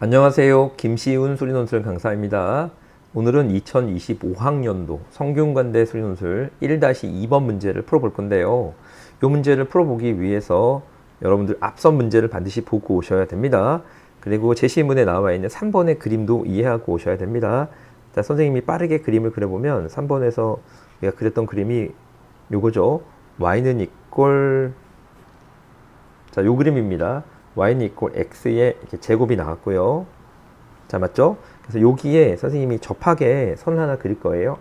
안녕하세요. 김시훈 수리논술 강사입니다. 오늘은 2025학년도 성균관대 수리논술 1-2번 문제를 풀어볼 건데요. 이 문제를 풀어보기 위해서 여러분들 앞선 문제를 반드시 보고 오셔야 됩니다. 그리고 제시문에 나와 있는 3번의 그림도 이해하고 오셔야 됩니다. 자, 선생님이 빠르게 그림을 그려보면 3번에서 우리가 그렸던 그림이 요거죠. y는 이꼴 자, 요 그림입니다. Y는 이꼴 x의 이렇게 제곱이 나왔고요. 자, 맞죠? 그래서 여기에 선생님이 접하게 선을 하나 그릴 거예요.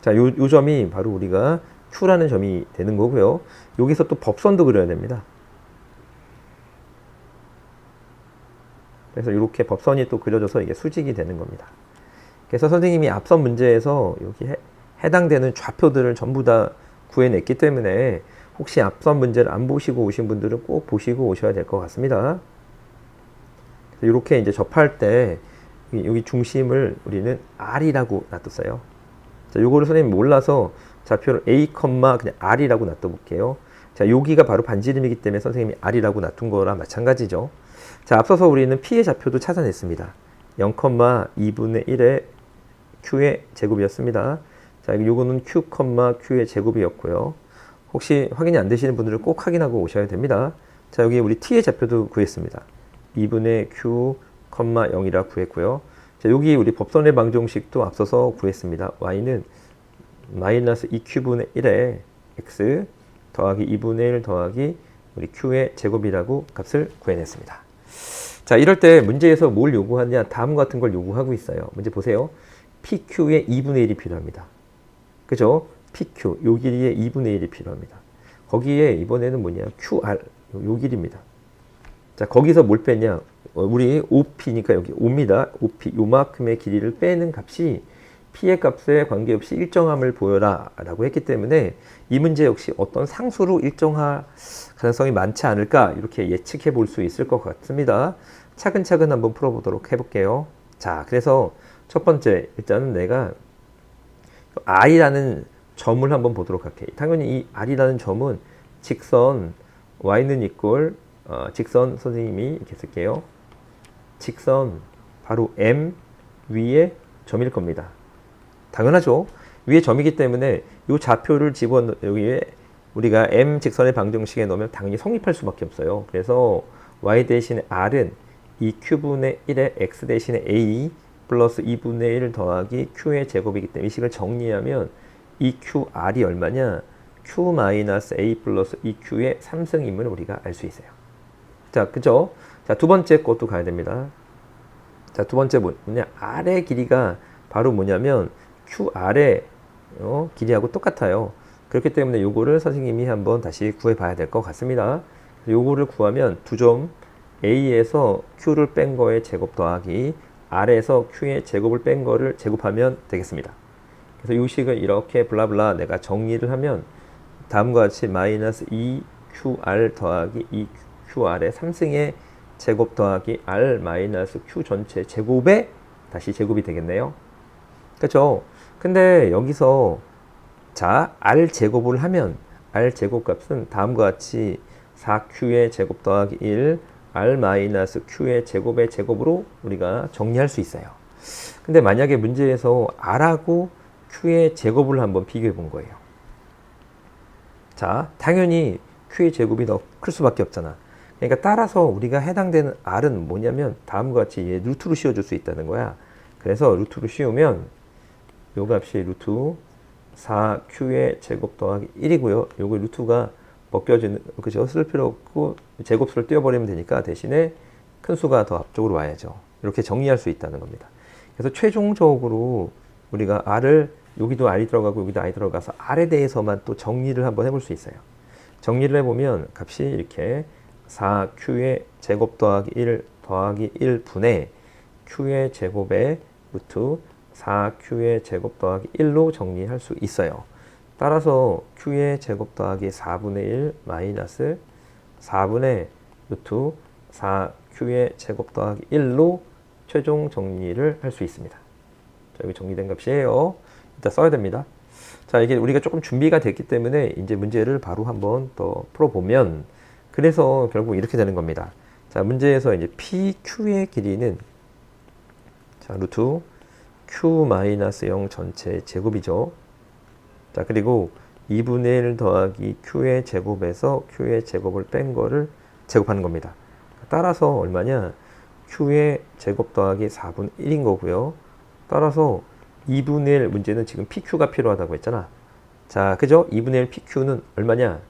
자, 요, 요 점이 바로 우리가 Q라는 점이 되는 거고요. 여기서 또 법선도 그려야 됩니다. 그래서 이렇게 법선이 또 그려져서 이게 수직이 되는 겁니다. 그래서 선생님이 앞선 문제에서 여기 해, 해당되는 좌표들을 전부 다 구해냈기 때문에 혹시 앞선 문제를 안 보시고 오신 분들은 꼭 보시고 오셔야 될 것 같습니다. 이렇게 이제 접할 때 여기 중심을 우리는 R이라고 놔뒀어요. 자, 요거를 선생님이 몰라서 좌표를 A, 그냥 R이라고 놔둬볼게요. 자, 여기가 바로 반지름이기 때문에 선생님이 R이라고 놔둔 거랑 마찬가지죠. 자, 앞서서 우리는 P의 좌표도 찾아냈습니다. 0,2분의 1의 Q의 제곱이었습니다. 자, 요거는 Q, Q의 제곱이었고요. 혹시 확인이 안 되시는 분들은 꼭 확인하고 오셔야 됩니다. 자, 여기 우리 T의 좌표도 구했습니다. 2분의 Q, 0이라 구했고요. 자, 여기 우리 법선의 방정식도 앞서서 구했습니다. Y는 마이너스 2Q분의 1에 X 더하기 2분의 1 더하기 우리 Q의 제곱이라고 값을 구해냈습니다. 자, 이럴 때 문제에서 뭘 요구하냐? 다음 같은 걸 요구하고 있어요. 문제 보세요. PQ의 2분의 1이 필요합니다. 그죠? PQ, 요 길이의 2분의 1이 필요합니다. 거기에 이번에는 뭐냐? QR, 요 길입니다. 자, 거기서 뭘 빼냐? 어, 우리 OP니까 여기 5입니다. OP, 요만큼의 길이를 빼는 값이 P의 값에 관계없이 일정함을 보여라 라고 했기 때문에 이 문제 역시 어떤 상수로 일정할 가능성이 많지 않을까 이렇게 예측해 볼 수 있을 것 같습니다. 차근차근 한번 풀어보도록 해볼게요. 자, 그래서 첫 번째, 일단은 내가 R이라는 점을 한번 보도록 할게요. 당연히 이 R이라는 점은 직선 Y는 이꼴 어, 직선 선생님이 이렇게 쓸게요. 직선 바로 M 위에 점일 겁니다. 당연하죠. 위에 점이기 때문에 이 좌표를 집어 여기에 우리가 M 직선의 방정식에 넣으면 당연히 성립할 수밖에 없어요. 그래서 y 대신에 r은 2q분의 1의 x 대신에 a 플러스 2분의 1 더하기 q의 제곱이기 때문에 이 식을 정리하면 2qr이 얼마냐? q 마이너스 a 플러스 2q의 3승임을 우리가 알 수 있어요. 자, 그죠? 자, 두 번째 것도 가야 됩니다. 자, 두 번째 뭐냐? r의 길이가 바로 뭐냐면 QR의 어, 길이하고 똑같아요. 그렇기 때문에 요거를 선생님이 한번 다시 구해 봐야 될 것 같습니다. 요거를 구하면 두 점 A에서 Q를 뺀 거의 제곱 더하기 R에서 Q의 제곱을 뺀 거를 제곱하면 되겠습니다. 그래서 요 식을 이렇게 블라블라 내가 정리를 하면 다음과 같이 마이너스 2QR 더하기 2QR의 3승의 제곱 더하기 R 마이너스 Q 전체 제곱에 다시 제곱이 되겠네요. 그렇죠? 근데 여기서 자, r 제곱을 하면 r 제곱 값은 다음과 같이 4q의 제곱 더하기 1 r 마이너스 q의 제곱의 제곱으로 우리가 정리할 수 있어요. 근데 만약에 문제에서 r하고 q의 제곱을 한번 비교해 본 거예요. 자, 당연히 q의 제곱이 더 클 수밖에 없잖아. 그러니까 따라서 우리가 해당되는 r은 뭐냐면 다음과 같이 얘 루트로 씌워줄 수 있다는 거야. 그래서 루트로 씌우면 요 값이 루트 4q의 제곱 더하기 1이고요. 요거 루트가 벗겨지는 그죠? 쓸 필요 없고 제곱수를 띄워버리면 되니까 대신에 큰 수가 더 앞쪽으로 와야죠. 이렇게 정리할 수 있다는 겁니다. 그래서 최종적으로 우리가 r을 여기도 r이 들어가고 여기도 r이 들어가서 r에 대해서만 또 정리를 한번 해볼 수 있어요. 정리를 해보면 값이 이렇게 4q의 제곱 더하기 1 더하기 1분의 q의 제곱의 루트 4q의 제곱 더하기 1로 정리할 수 있어요. 따라서 q의 제곱 더하기 4분의 1 마이너스 4분의 루트 4q의 제곱 더하기 1로 최종 정리를 할 수 있습니다. 자, 여기 정리된 값이에요. 일단 써야 됩니다. 자, 이게 우리가 조금 준비가 됐기 때문에 이제 문제를 바로 한번 더 풀어보면 그래서 결국 이렇게 되는 겁니다. 자, 문제에서 이제 PQ의 길이는 자, 루트 Q 마이너스 0 전체 제곱이죠. 자, 그리고 2분의 1 더하기 Q의 제곱에서 Q의 제곱을 뺀 거를 제곱하는 겁니다. 따라서 얼마냐? Q의 제곱 더하기 4분의 1인 거고요. 따라서 2분의 1 문제는 지금 PQ가 필요하다고 했잖아. 자, 그죠? 2분의 1 PQ는 얼마냐?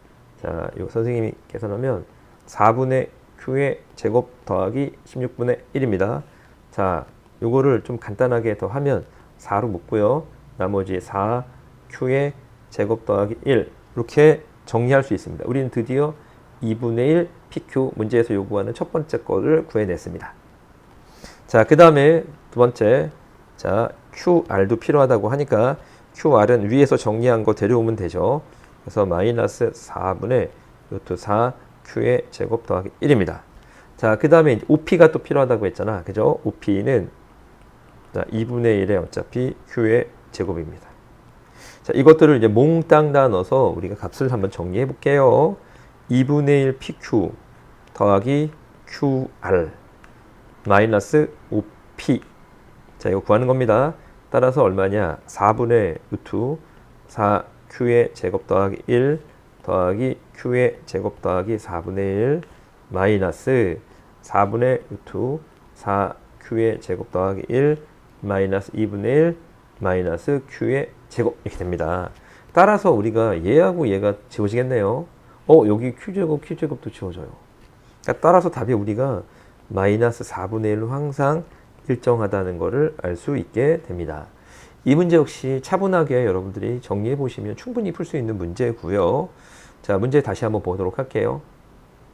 자, 요 선생님이 계산하면 4분의 Q의 제곱 더하기 16분의 1입니다. 자, 요거를 좀 간단하게 더 하면 4로 묶고요. 나머지 4 Q의 제곱 더하기 1 이렇게 정리할 수 있습니다. 우리는 드디어 2분의 1 PQ 문제에서 요구하는 첫 번째 거를 구해냈습니다. 자, 그 다음에 두 번째, 자, QR도 필요하다고 하니까 QR은 위에서 정리한 거 데려오면 되죠. 그래서 마이너스 4분의 루트 4 Q의 제곱 더하기 1입니다. 자, 그 다음에 OP가 또 필요하다고 했잖아. 그죠? OP는 자, 2분의 1의 어차피 Q의 제곱입니다. 자, 이것들을 이제 몽땅 다 넣어서 우리가 값을 한번 정리해 볼게요. 2분의 1 PQ 더하기 QR 마이너스 5P 자, 이거 구하는 겁니다. 따라서 얼마냐? 4분의 루트 4Q의 제곱 더하기 1 더하기 Q의 제곱 더하기 4분의 1 마이너스 4분의 루트 4Q의 제곱 더하기 1 마이너스 2분의 1 마이너스 Q의 제곱 이렇게 됩니다. 따라서 우리가 얘하고 얘가 지워지겠네요. 어, 여기 Q제곱, Q제곱도 지워져요. 그러니까 따라서 답이 우리가 마이너스 4분의 1로 항상 일정하다는 것을 알 수 있게 됩니다. 이 문제 역시 차분하게 여러분들이 정리해 보시면 충분히 풀 수 있는 문제고요. 자, 문제 다시 한번 보도록 할게요.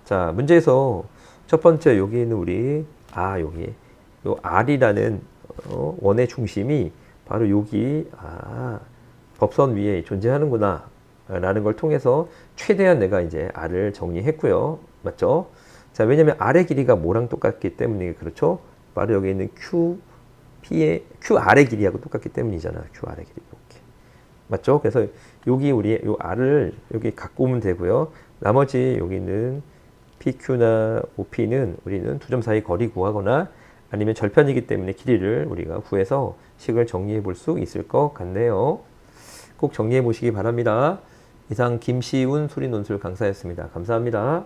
자, 문제에서 첫 번째 여기 있는 우리 아 여기 요 R이라는 어, 원의 중심이 바로 여기 아 법선 위에 존재하는구나 라는 걸 통해서 최대한 내가 이제 R을 정리했고요. 맞죠? 자, 왜냐면 R의 길이가 뭐랑 똑같기 때문에 그렇죠? 바로 여기 있는 Q P의 QR의 길이하고 똑같기 때문이잖아. QR의 길이 이렇게. 맞죠? 그래서 여기 우리 요 R을 여기 갖고 오면 되고요. 나머지 여기 있는 PQ나 OP는 우리는 두 점 사이 거리 구하거나 아니면 절편이기 때문에 길이를 우리가 구해서 식을 정리해 볼 수 있을 것 같네요. 꼭 정리해 보시기 바랍니다. 이상 김시운 수리논술 강사였습니다. 감사합니다.